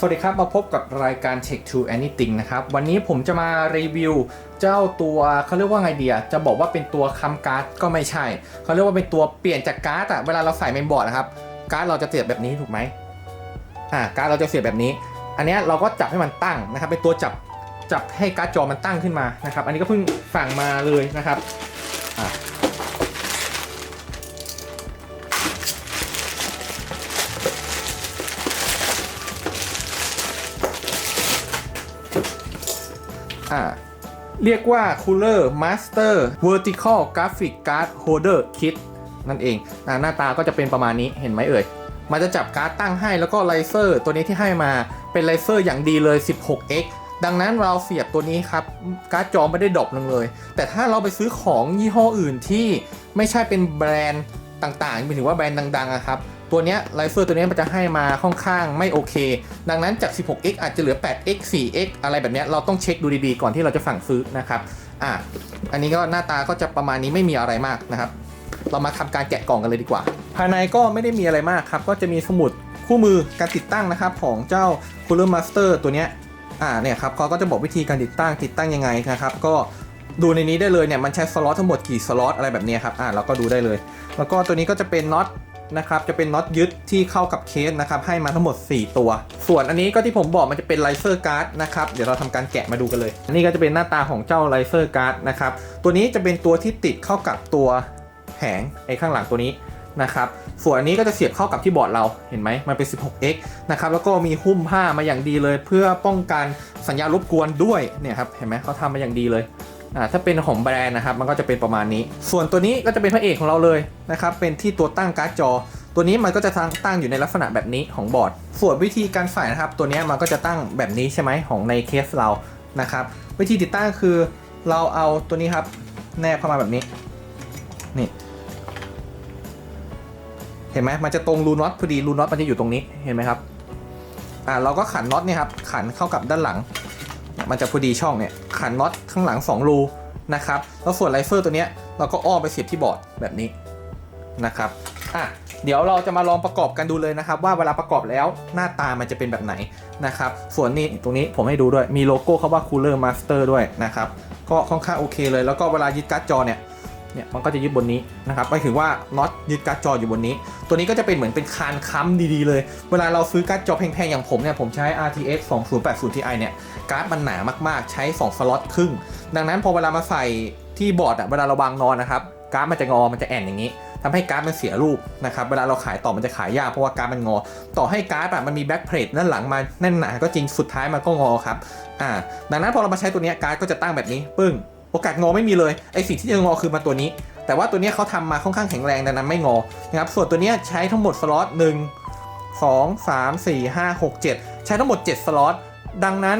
สวัสดีครับ มาพบกับรายการ Check to Anything นะครับ วันนี้ผมจะมารีวิวเจ้าตัวเขาเรียกว่าไงเดียจะบอกว่าเป็นตัวค้ำการ์ดก็ไม่ใช่ เขาเรียกว่าเป็นตัวเปลี่ยนจากการ์ดอะเวลาเราใส่เมนบอร์ดนะครับ การ์ดเราจะเสียบแบบนี้ถูกไหมอ่าการ์ดเราจะเสียบแบบนี้ อันนี้เราก็จับให้มันตั้งนะครับ เป็นตัวจับจับให้การ์ดจอมันตั้งขึ้นมานะครับ อันนี้ก็เพิ่งสั่งมาเลยนะครับอ่า อ่าเรียกว่า Cooler Master Vertical Graphic Card Holder Kit นั่นเองอหน้าตาก็จะเป็นประมาณนี้เห็นไหมเอ่ย มันจะจับการ์ดตั้งให้แล้วก็ไลเซอร์ ตัวนี้ที่ให้มาเป็นไลเซอร์อย่างดีเลย 16x ดังนั้นเราเสียบตัวนี้ครับ การ์ดจอไม่ได้ดรอปลงเลย แต่ถ้าเราไปซื้อของยี่ห้ออื่นที่ไม่ใช่เป็นแบรนด์ ต่างๆหมายถึงว่าแบรนด์ดังๆอะครับ ตัวเนี้ยไลเซอร์ตัวเนี้ยมันจะให้มาค่อนข้างไม่โอเค ดังนั้นจาก 16x อาจจะเหลือ 8x 4x อะไรแบบเนี้ยเราต้องเช็คดูดีๆ ก่อนที่เราจะสั่งซื้อนะครับอะอันนี้ก็หน้าตาก็จะประมาณนี้ไม่มีอะไรมากนะครับ เรามาทำการแกะกล่องกันเลยดีกว่า ภายในก็ไม่ได้มีอะไรมากครับ ก็จะมีสมุดคู่มือการติดตั้งนะครับของเจ้า Cooler Master ตัวเนี้ยอ่าเนี่ยครับเขาก็จะบอกวิธีการติดตั้งติดตั้งยังไงนะครับ ก็ดูในนี้ได้เลยเนี่ยมันใช้สล็อตทั้งหมดกี่สล็อตอะไรแบบนี้ครับอ่าเราก็ดูได้เลย แล้วก็ตัวนี้ก็จะเป็นน็อตนะครับจะเป็นน็อตยึดที่เข้ากับเคสนะครับให้มาทั้งหมด 4 ตัว ส่วนอันนี้ก็ที่ผมบอกมันจะเป็นไลเซอร์การ์ดนะครับเดี๋ยวเราทำการแกะมาดูกันเลยอันนี้ก็จะเป็นหน้าตาของเจ้าไลเซอร์การ์ดนะครับตัวนี้จะเป็นตัวที่ติดเข้ากับตัวแผงไอ้ข้างหลังตัวนี้นะครับส่วนอันนี้ก็จะเสียบเข้ากับที่บอร์ดเราเห็นไหมมันเป็น 16x นะครับแล้วก็มีหุ้มผ้ามาอย่างดีเลย เพื่อป้องกันสัญญาณรบกวนด้วยเนี่ยครับเห็นไหมเขาทำมาอย่างดีเลย อ่าถ้าเป็นของแบรนด์นะครับ มันก็จะเป็นประมาณนี้ ส่วนตัวนี้ก็จะเป็นพระเอกของเราเลยนะครับ เป็นที่ตัวตั้งการ์ดจอ ตัวนี้มันก็จะตั้งอยู่ในลักษณะแบบนี้ของบอร์ด ส่วนวิธีการใส่นะครับ ตัวนี้มันก็จะตั้งแบบนี้ใช่ไหมของในเคสเรานะครับ วิธีติดตั้งคือเราเอาตัวนี้ครับ แนบเข้ามาแบบนี้ นี่ เห็นไหมมันจะตรงรูน็อตพอดีรูน็อตมันจะอยู่ตรงนี้เห็นไหมครับอ่าเราก็ขันน็อตเนี่ยครับขันเข้ากับด้านหลัง มันจะพอดีช่องเนี่ยขันน็อตข้างหลัง 2 รูนะครับแล้วส่วนไลเซอร์ตัวเนี้ยเราก็อ้อมไปเสียบที่บอร์ดแบบนี้นะครับอะเดี๋ยวเราจะมาลองประกอบกันดูเลยนะครับ ว่าเวลาประกอบแล้วหน้าตามันจะเป็นแบบไหนนะครับส่วนนี้ตรงนี้ผมให้ดูด้วยมีโลโก้เขาว่า Cooler Master ด้วยนะครับก็ค่อนข้างโอเคเลย แล้วก็เวลายึดการ์ดจอเนี่ย เนี่ยมันก็จะยึดบนนี้นะครับหมายถึงว่าน็อตยึดการ์ดจออยู่บนนี้ ตัวนี้ก็จะเป็นเหมือนเป็นคานค้ำดีๆเลย เวลาเราซื้อการ์ดจอแพงๆอย่างผมเนี่ยผมใช้ RTX 2080 Ti เนี่ยการ์ดมันหนามากๆ ใช้ 2 สล็อตครึ่ง ดังนั้นพอเวลามาใส่ที่บอร์ดอะเวลาเราวางนอนนะครับการ์ดมันจะงอมันจะแอนอย่างนี้ทำให้การ์ดมันเสียรูปนะครับ เวลาเราขายต่อมันจะขายยากเพราะว่าการ์ดมันงอ ต่อให้การ์ดอะมันมีแบ็คเพลทด้านหลังมาแน่นหนาก็จริงสุดท้ายมันก็งอครับ อ่า ดังนั้นพอเรามาใช้ตัวนี้การ์ดก็จะตั้งแบบนี้ ปึ้ง โอกาสงอไม่มีเลยไอสิ่งที่จะงอคือมาตัวนี้ แต่ว่าตัวนี้เขาทำมาค่อนข้างแข็งแรงดังนั้นไม่งอนะครับส่วนตัวนี้ใช้ทั้งหมดสล็อตหนึ่งสองสามสี่ห้าหกเจ็ดใช้ทั้งหมด 7 สล็อตดังนั้น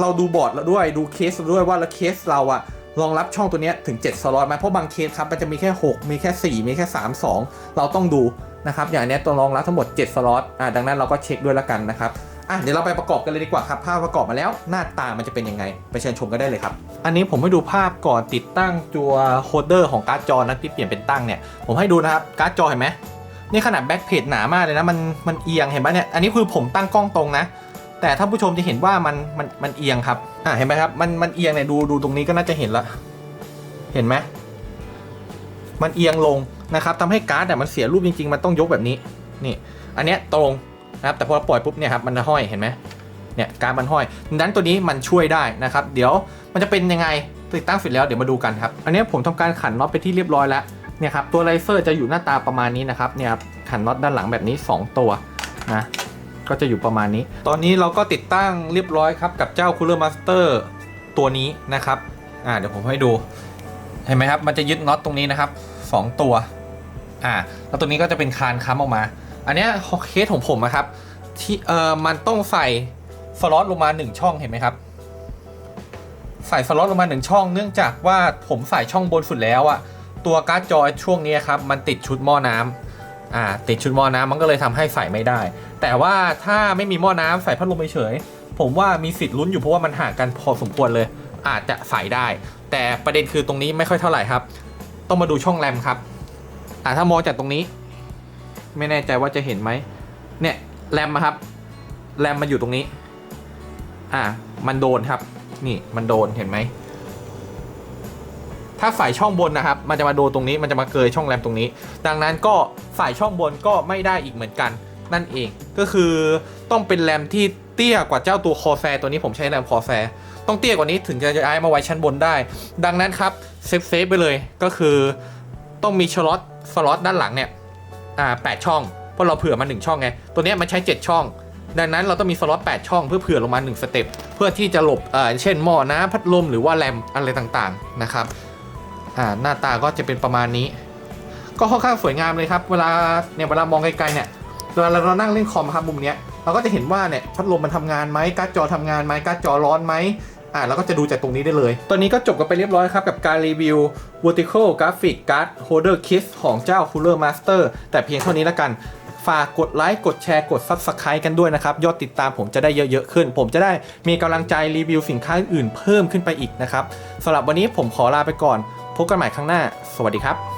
เราดูบอร์ดเราด้วยดูเคสเราด้วยว่าแล้วเคสเราอะรองรับช่องตัวนี้ถึง 7 สล็อตไหมเพราะบางเคสครับมันจะมีแค่ 6 มีแค่ 4 มีแค่ 3 2 เราต้องดูนะครับอย่างนี้ตัวรองรับทั้งหมด 7 สล็อตอ่าดังนั้นเราก็เช็คด้วยละกันนะครับ อะเดี๋ยวเราไปประกอบกันเลยดีกว่าครับภาพประกอบมาแล้วหน้าตามันจะเป็นยังไง ไปเชิญชมกันได้เลยครับ อันนี้ผมให้ดูภาพก่อนติดตั้งตัวโฮเดอร์ของการ์ดจอนะที่เปลี่ยนเป็นตั้งเนี่ยผมให้ดูนะครับการ์ดจอเห็นไหมนี่ขนาดแบ็คเพจหนามากเลยนะมันมันเอียงเห็นปะเนี่ยอันนี้คือผมตั้งกล้องตรงนะ แต่ท่านผู้ชมจะเห็นว่ามันมันมันเอียงครับอ่าเห็นไหมครับมันมันเอียงเนี่ยดูดูตรงนี้ก็น่าจะเห็นละเห็นไหมมันเอียงลงนะครับทำให้การ์ดเนี่ยมันเสียรูปจริง ๆ มันต้องยกแบบนี้นี่ อันเนี้ยตรง นะครับแต่พอเราปล่อยปุ๊บเนี่ยครับมันจะห้อยเห็นไหมเนี่ยการมันห้อยดังนั้นตัวนี้มันช่วยได้นะครับ เดี๋ยวมันจะเป็นยังไงติดตั้งเสร็จแล้วเดี๋ยวมาดูกันครับ อันนี้ผมทำการขันน็อตไปที่เรียบร้อยแล้วเนี่ยครับตัวไลเซอร์จะอยู่หน้าตาประมาณนี้นะครับเนี่ยครับขันน็อตด้านหลังแบบนี้ 2 ตัวนะก็จะอยู่ประมาณนี้ ตอนนี้เราก็ติดตั้งเรียบร้อยครับกับเจ้า Cooler Master ตัวนี้นะครับอ่าเดี๋ยวผมให้ดู เห็นไหมครับ มันจะยึดน็อตตรงนี้นะครับ 2 ตัวอ่าแล้วตัวนี้ก็จะเป็นคานค้ำออกมา อันเนี้ยเคสของผมนะครับ ที่เอ่อมันต้องใส่สล็อตลงมา 1 ช่องเห็นไหมครับ ใส่สล็อตลงมา 1 ช่อง เนื่องจากว่าผมใส่ช่องบนสุดแล้วอะตัวการ์ดจอช่วงนี้ครับมันติดชุดหม้อน้ำอ่าติดชุดหม้อน้ำมันก็เลยทำให้ใส่ไม่ได้ แต่ว่าถ้าไม่มีหม้อน้ำใส่พัดลมเฉยผมว่ามีสิทธิ์ลุ้นอยู่เพราะว่ามันห่างกันพอสมควรเลย อาจจะใส่ได้ แต่ประเด็นคือตรงนี้ไม่ค่อยเท่าไหร่ครับ ต้องมาดูช่องแรมครับอ่าถ้ามองจากตรงนี้ ไม่แน่ใจว่าจะเห็นไหมเนี่ยแรมอะครับแรมมันอยู่ตรงนี้ อ่า มันโดนครับ นี่มันโดนเห็นไหม ถ้าฝ่ายช่องบนนะครับ มันจะมาโดนตรงนี้มันจะมาเกยช่องแรมตรงนี้ ดังนั้นก็ฝ่ายช่องบนก็ไม่ได้อีกเหมือนกัน นั่นเองก็คือต้องเป็นแรมที่เตี้ยกว่าเจ้าตัวคอแซตัวนี้ผมใช้แรมคอแซต้องเตี้ยกว่านี้ถึงจะย้ายมาไว้ชั้นบนได้ ดังนั้นครับเซฟเซฟไปเลยก็คือต้องมีสล็อตสล็อตด้านหลังเนี่ย อ่าแปดช่องเพราะเราเผื่อมา1ช่องไงตัวนี้มันใช้ 7 ช่อง ดังนั้นเราต้องมีสล็อต8ช่องเพื่อเผื่อลงมา 1 สเต็ปเพื่อที่จะหลบเอ่อเช่นหม้อน้ำพัดลมหรือว่าแรมอะไรต่างๆนะครับอ่าหน้าตาก็จะเป็นประมาณนี้ ก็ค่อนข้างสวยงามเลยครับ เวลาเนี่ยเวลามองไกลๆเนี่ยเวลาเรานั่งเล่นคอมครับมุมเนี้ยเราก็จะเห็นว่าเนี่ยพัดลมมันทำงานไหมการ์ดจอทำงานไหมการ์ดจอร้อนไหม อ่าเราก็จะดูจากตรงนี้ได้เลย ตอนนี้ก็จบกันไปเรียบร้อยครับ กับการรีวิว vertical graphic card holder kit ของเจ้า Cooler Master แต่เพียงเท่านี้แล้วกัน ฝากกดไลค์กดแชร์กด Subscribe กันด้วยนะครับ ยอดติดตามผมจะได้เยอะๆขึ้น ผมจะได้มีกำลังใจรีวิวสินค้าอื่นเพิ่มขึ้นไปอีกนะครับสำหรับวันนี้ผมขอลาไปก่อน พบกันใหม่ครั้งหน้า สวัสดีครับ